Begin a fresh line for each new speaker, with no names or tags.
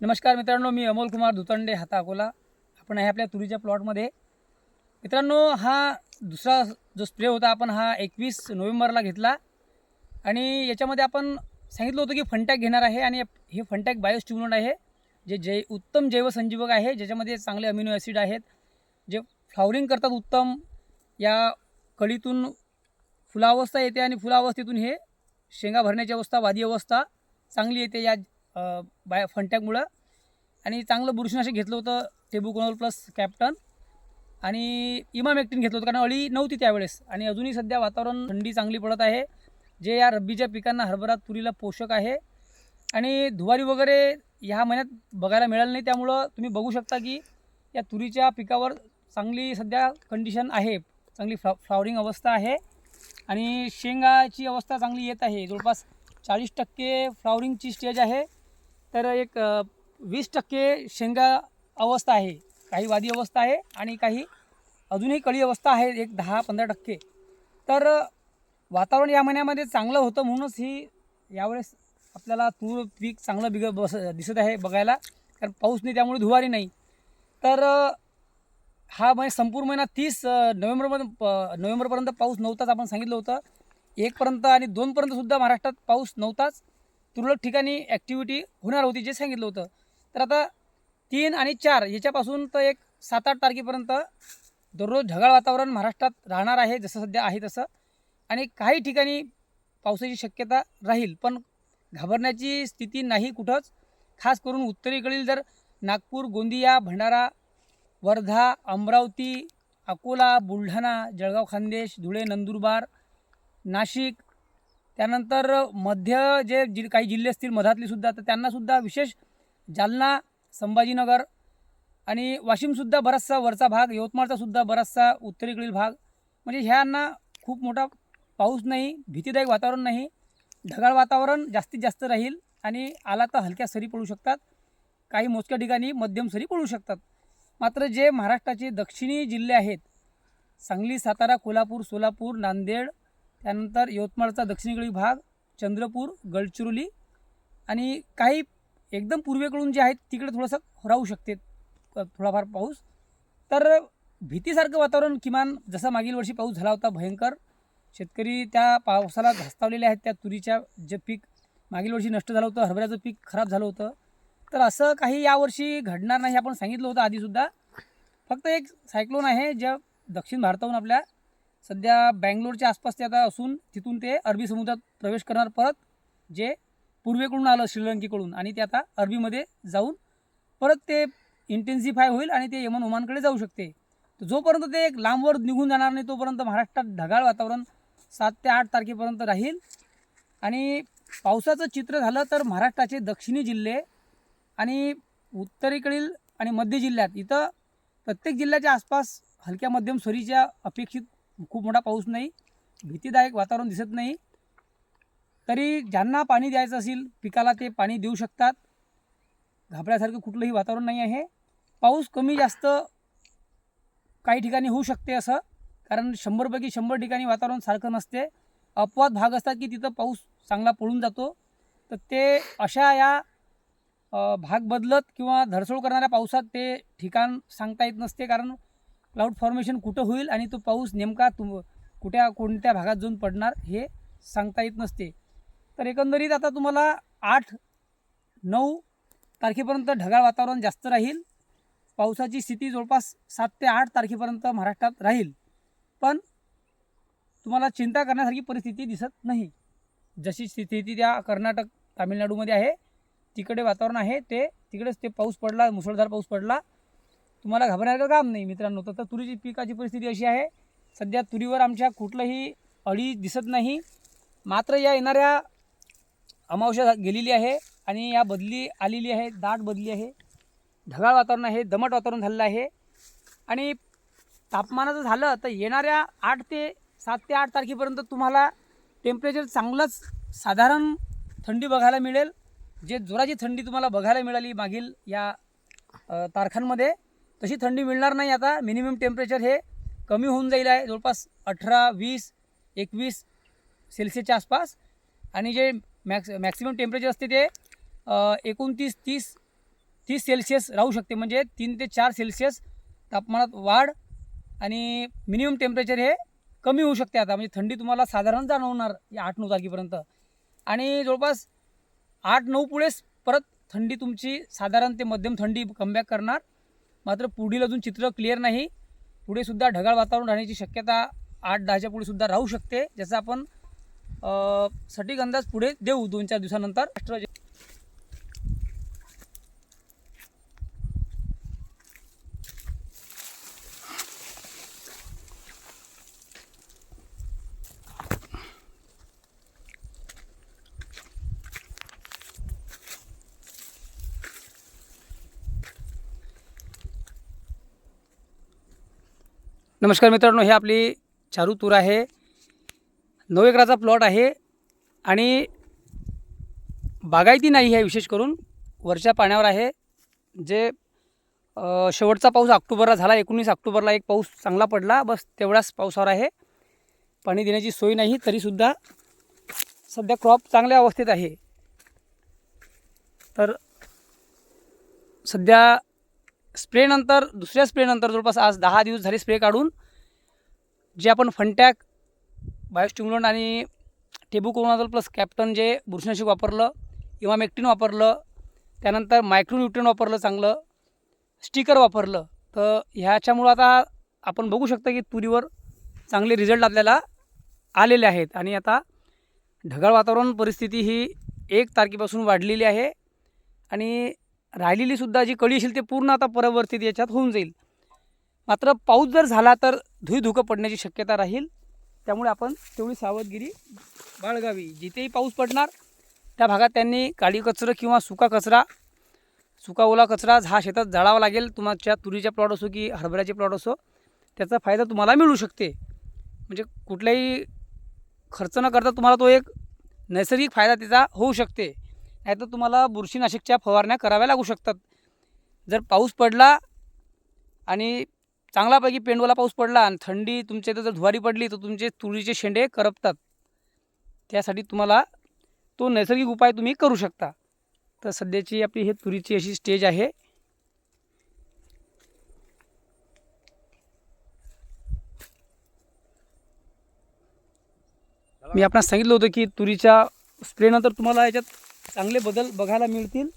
नमस्कार मित्रांनो मी अमोल कुमार दुतंडे हाता अकोला. आपण आहे आपल्या तुरीच्या प्लॉटमध्ये. मित्रांनो हा दुसरा जो स्प्रे होता आपण हा एकवीस नोव्हेंबरला घेतला. आणि याच्यामध्ये आपण सांगितलं होतं की फंटॅक घेणार आहे आणि हे फंटॅक बायोस्टिम्युलंट आहे जे जै उत्तम जैवसंजीवक आहे ज्याच्यामध्ये चांगले अमिनो ॲसिड आहेत जे फ्लॉवरिंग करतात उत्तम. या कळीतून फुलावस्था येते आणि फुलावस्थेतून हे शेंगा भरण्याची अवस्था वादी अवस्था चांगली येते. या बाय फंटॅकमुळं आणि चांगलं बुरशीनाशक घेतलं होतं टेबुकोनोल प्लस कॅप्टन. आणि इमामेक्टिन घेतलं होतं कारण अळी नव्हती त्यावेळेस. आणि अजूनही सध्या वातावरण थंडी चांगली पडत आहे. जे या रब्बीच्या पिकांना हरभरा तुरीला पोषक आहे. आणि धुवारी वगैरे ह्या महिन्यात बघायला मिळालं नाही त्यामुळं तुम्ही बघू शकता की या तुरीच्या पिकावर चांगली सध्या कंडिशन आहे. चांगली फ्ला फ्लावरिंग अवस्था आहे. आणि शेंगाची अवस्था चांगली येत आहे. जवळपास चाळीस टक्के फ्लावरिंगची स्टेज आहे. तर एक वीस टक्के शेंगा अवस्था आहे. काही वादी अवस्था आहे आणि काही अजूनही कळी अवस्था आहे एक दहा पंधरा टक्के. तर वातावरण या महिन्यामध्ये चांगलं होतं म्हणूनच ही यावेळेस आपल्याला तूर पीक चांगलं बिग बस दिसत आहे बघायला. कारण पाऊस नाही त्यामुळे धुवारी नाही. तर हा महिना संपूर्ण महिना तीस नोव्हेंबरमध्ये प- नोव्हेंबरपर्यंत पाऊस नव्हताच आपण सांगितलं होतं. एकपर्यंत आणि दोनपर्यंतसुद्धा महाराष्ट्रात पाऊस नव्हताच. तुरळक ठिकाणी ॲक्टिव्हिटी होणार होती जे सांगितलं होतं. तर आता तीन आणि चार याच्यापासून तर एक सात आठ तारखेपर्यंत दररोज ढगाळ वातावरण महाराष्ट्रात राहणार आहे जसं सध्या आहे तसं. आणि काही ठिकाणी पावसाची शक्यता राहील पण घाबरण्याची स्थिती नाही कुठंच. खास करून उत्तरेकडील जर नागपूर गोंदिया भंडारा वर्धा अमरावती अकोला बुलढाणा जळगाव खानदेश धुळे नंदुरबार नाशिक त्यानंतर मध्य जे जि काही जिल्हे असतील मधातली सुद्धा तर त्यांनासुद्धा विशेष जालना संभाजीनगर आणि वाशिमसुद्धा बराचसा वरचा भाग यवतमाळचासुद्धा बराचसा उत्तरेकडील भाग. म्हणजे ह्यांना खूप मोठा पाऊस नाही भीतीदायक वातावरण नाही ढगाळ वातावरण जास्तीत जास्त राहील आणि आला तर हलक्या सरी पडू शकतात. काही मोजक्या ठिकाणी मध्यम सरी पडू शकतात. मात्र जे महाराष्ट्राचे दक्षिणी जिल्हे आहेत सांगली सातारा कोल्हापूर सोलापूर नांदेड त्यानंतर यवतमाळचा दक्षिणेकडील भाग चंद्रपूर गडचिरोली आणि काही एकदम पूर्वेकडून जे आहेत तिकडे थोडंसं राहू शकते थोडाफार पाऊस. तर भीतीसारखं वातावरण किमान जसा मागील वर्षी पाऊस झाला होता भयंकर शेतकरी त्या पावसाला धास्तावलेले आहेत त्या तुरीच्या जे पीक मागील वर्षी नष्ट झालं होतं हरभऱ्याचं पीक खराब झालं होतं. तर असं काही यावर्षी घडणार नाही आपण सांगितलं होतं आधीसुद्धा. फक्त एक सायक्लोन आहे ज्या दक्षिण भारताहून आपल्या सध्या बँगलोरच्या आसपास ते आता असून तिथून ते अरबी समुद्रात प्रवेश करणार परत जे पूर्वेकडून आलं श्रीलंकेकडून आणि ते आता अरबीमध्ये जाऊन परत ते इंटेन्सिफाय होईल आणि ते यमन ओमानकडे जाऊ शकते. तर जोपर्यंत ते एक लांबवर निघून जाणार नाही तोपर्यंत महाराष्ट्रात ढगाळ वातावरण सात ते आठ तारखेपर्यंत राहील. आणि पावसाचं चित्र झालं तर महाराष्ट्राचे दक्षिणी जिल्हे आणि उत्तरेकडील आणि मध्य जिल्ह्यात इथं प्रत्येक जिल्ह्याच्या आसपास हलक्या मध्यम सरीच्या अपेक्षित खूप मोठा पाऊस नाही भीतीदायक वातावरण दिसत नाही. तरी ज्यांना पाणी द्यायचं असेल पिकाला ते पाणी देऊ शकतात. घाबरण्यासारखं कुठलंही वातावरण नाही आहे. पाऊस कमी जास्त काही ठिकाणी होऊ शकते असं कारण शंभरपैकी शंभर ठिकाणी वातावरण सारखं नसते. अपवाद भाग असतात की तिथं पाऊस चांगला पळून जातो. तर ते अशा या भाग बदलत किंवा धडसोळ करणाऱ्या पावसात ते ठिकाण सांगता येत नसते कारण क्लाउड फॉर्मेशन कुठं होईल आणि तो पाऊस नेमका तुम कुठ्या कोणत्या भागात जाऊन पडणार हे सांगता येत नसते. तर एकंदरीत आता तुम्हाला आठ नऊ तारखेपर्यंत ढगाळ वातावरण जास्त राहील. पावसाची स्थिती जवळपास सात ते आठ तारखेपर्यंत महाराष्ट्रात राहील. पण तुम्हाला चिंता करण्यासारखी परिस्थिती दिसत नाही. जशी स्थिती त्या कर्नाटक तामिळनाडूमध्ये आहे तिकडे वातावरण आहे ते तिकडेच ते पाऊस पडला मुसळधार पाऊस पडला तुम्हाला घाबरण्याचं काम नाही मित्रांनो. तर तुरीची पिकाची परिस्थिती अशी आहे. सध्या तुरीवर आमच्या कुठलंही अळी दिसत नाही. मात्र या येणाऱ्या अमावश्या गेलेली आहे आणि या बदली आलेली आहे दाट बदली आहे. ढगाळ वातावरण आहे दमट वातावरण झालेलं आहे. आणि तापमानाचं झालं तर येणाऱ्या आठ ते सात ते आठ तारखेपर्यंत तुम्हाला टेम्परेचर चांगलंच साधारण थंडी बघायला मिळेल. जे जोराची थंडी तुम्हाला बघायला मिळाली मागील या तारखांमध्ये तशी थंडी मिळणार नाही आता. मिनिमम टेम्परेचर हे कमी होऊन जाईल आहे. जवळपास अठरा वीस एकवीस सेल्सिअसच्या आसपास. आणि जे मॅक्स मॅक्सिमम टेम्परेचर असते ते एकोणतीस तीस तीस सेल्सिअस राहू शकते. म्हणजे तीन ते चार सेल्सिअस तापमानात वाढ आणि मिनिमम टेम्परेचर हे कमी होऊ शकते आता. म्हणजे थंडी तुम्हाला साधारण जाणवणार या आठ नऊ तारखेपर्यंत. आणि जवळपास आठ नऊ पुढेच परत थंडी तुमची साधारण ते मध्यम थंडी कमबॅक करणार. मात्र पुढील अजून चित्र क्लिअर नाही. पुढेसुद्धा ढगाळ वातावरण राहण्याची शक्यता आठ दहाच्या पुढे सुद्धा राहू शकते ज्याचा आपण सटीक अंदाज पुढे देऊ दोन चार दिवसानंतर. नमस्कार मित्रांनो हे आपली चारू तूर आहे. नऊ एकराचा प्लॉट आहे आणि बागायती नाही आहे विशेष करून वरच्या पाण्यावर आहे. जे शेवटचा पाऊस ऑक्टोबरला झाला एकोणीस ऑक्टोबरला एक पाऊस चांगला पडला बस तेवढ्याच पावसावर आहे. पाणी देण्याची सोय नाही तरीसुद्धा सध्या क्रॉप चांगल्या अवस्थेत आहे. तर सध्या स्प्रेनंतर दुसऱ्या स्प्रेनंतर जवळपास आज दहा दिवस झाले स्प्रे काढून जे आपण फंटॅक बायोस्टिम्युलंट आणि टेबुकोनाजल प्लस कॅप्टन जे बुरशीनाशक वापरलं इमामेक्टिन वापरलं त्यानंतर मायक्रोन्युट्रिन वापरलं चांगलं स्टिकर वापरलं तर ह्याच्यामुळं आता आपण बघू शकता की तुरीवर चांगले रिझल्ट आपल्याला आलेले आहेत. आणि आता ढगाळ वातावरण परिस्थिती ही एक तारखेपासून वाढलेली आहे. आणि राहिलेली सुद्धा जी कळी असेल ते पूर्ण आता परिवर्तित याच्यात होऊन जाईल. मात्र पाऊस जर झाला तर धुईधुकं पडण्याची शक्यता राहील. त्यामुळे आपण तेवढी सावधगिरी बाळगावी. जिथेही पाऊस पडणार त्या भागात त्यांनी काळी कचरं किंवा सुका कचरा सुका ओला कचरा हा शेतात जाळावा लागेल. तुमच्या तुरीच्या प्लॉट असो की हरभऱ्याचे प्लॉट असो त्याचा फायदा तुम्हाला मिळू शकते. म्हणजे कुठल्याही खर्च न करता तुम्हाला तो एक नैसर्गिक फायदा त्याचा होऊ शकते. नाहीतर तुम्हाला बुरशीनाशकच्या फवारण्या कराव्या लागू शकतात. जर पाऊस पडला आणि चांगलापैकी पेंडवाला पाऊस पडला आणि थंडी तुमच्या इथं जर धुवारी पडली तर तुमचे तुरीचे शेंडे करपतात. त्यासाठी तुम्हाला तो नैसर्गिक उपाय तुम्ही करू शकता. तर सध्याची आपली हे तुरीची अशी स्टेज आहे. मी आपणास सांगितलं होतं की तुरीच्या स्प्रेनंतर तुम्हाला याच्यात चांगले बदल बघायला मिळतील.